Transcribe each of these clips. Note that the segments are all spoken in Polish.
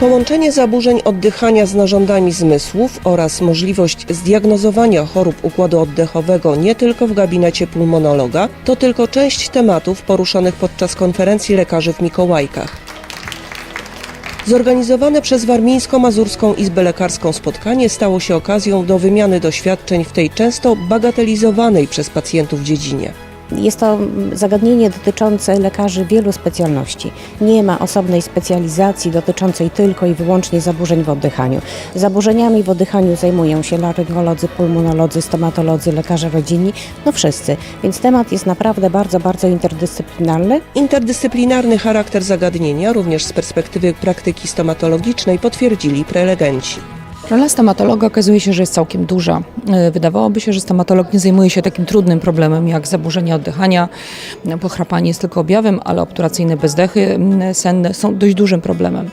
Połączenie zaburzeń oddychania z narządami zmysłów oraz możliwość zdiagnozowania chorób układu oddechowego nie tylko w gabinecie pulmonologa to tylko część tematów poruszonych podczas konferencji lekarzy w Mikołajkach. Zorganizowane przez Warmińsko-Mazurską Izbę Lekarską spotkanie stało się okazją do wymiany doświadczeń w tej często bagatelizowanej przez pacjentów dziedzinie. Jest to zagadnienie dotyczące lekarzy wielu specjalności. Nie ma osobnej specjalizacji dotyczącej tylko i wyłącznie zaburzeń w oddychaniu. Zaburzeniami w oddychaniu zajmują się laryngolodzy, pulmonolodzy, stomatolodzy, lekarze rodzinni, no wszyscy. Więc temat jest naprawdę bardzo, bardzo interdyscyplinarny. Interdyscyplinarny charakter zagadnienia, również z perspektywy praktyki stomatologicznej, potwierdzili prelegenci. Rola stomatologa okazuje się, że jest całkiem duża. E, Wydawałoby się, że stomatolog nie zajmuje się takim trudnym problemem jak zaburzenia oddychania. Pochrapanie jest tylko objawem, ale obturacyjne bezdechy senne są dość dużym problemem.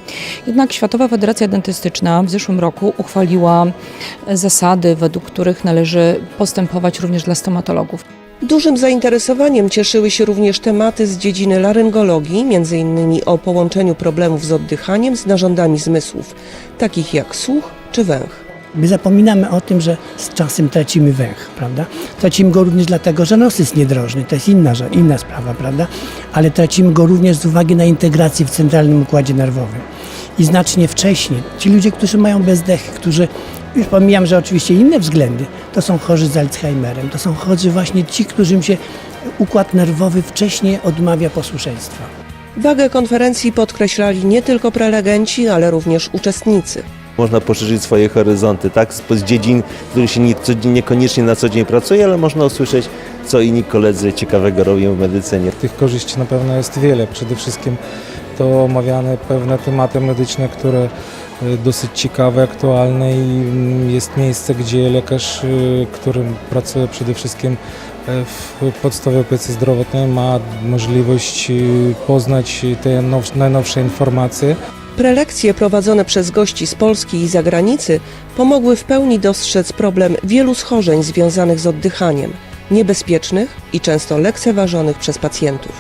Jednak Światowa Federacja Dentystyczna w zeszłym roku uchwaliła zasady, według których należy postępować również dla stomatologów. Dużym zainteresowaniem cieszyły się również tematy z dziedziny laryngologii, m.in. o połączeniu problemów z oddychaniem z narządami zmysłów, takich jak słuch czy węch. My zapominamy o tym, że z czasem tracimy węch, prawda? Tracimy go również dlatego, że nos jest niedrożny, to jest inna, inna sprawa, prawda? Ale tracimy go również z uwagi na integrację w centralnym układzie nerwowym. I znacznie wcześniej, ci ludzie, którzy mają bezdechy, którzy, już pomijam, że oczywiście inne względy, to są chorzy z Alzheimerem, to są chorzy właśnie ci, którym się układ nerwowy wcześniej odmawia posłuszeństwa. Wagę konferencji podkreślali nie tylko prelegenci, ale również uczestnicy. Można poszerzyć swoje horyzonty, tak? Z dziedzin, w których się nie, niekoniecznie na co dzień pracuje, ale można usłyszeć, co inni koledzy ciekawego robią w medycynie. Tych korzyści na pewno jest wiele. Przede wszystkim to omawiane pewne tematy medyczne, które y, dosyć ciekawe, aktualne i mm, jest miejsce, gdzie lekarz, y, który pracuje przede wszystkim y, w podstawie opiece zdrowotnej ma możliwość y, poznać te now- najnowsze informacje. Prelekcje prowadzone przez gości z Polski i zagranicy pomogły w pełni dostrzec problem wielu schorzeń związanych z oddychaniem, niebezpiecznych i często lekceważonych przez pacjentów.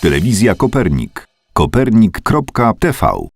Telewizja Kopernik. Kopernik.tv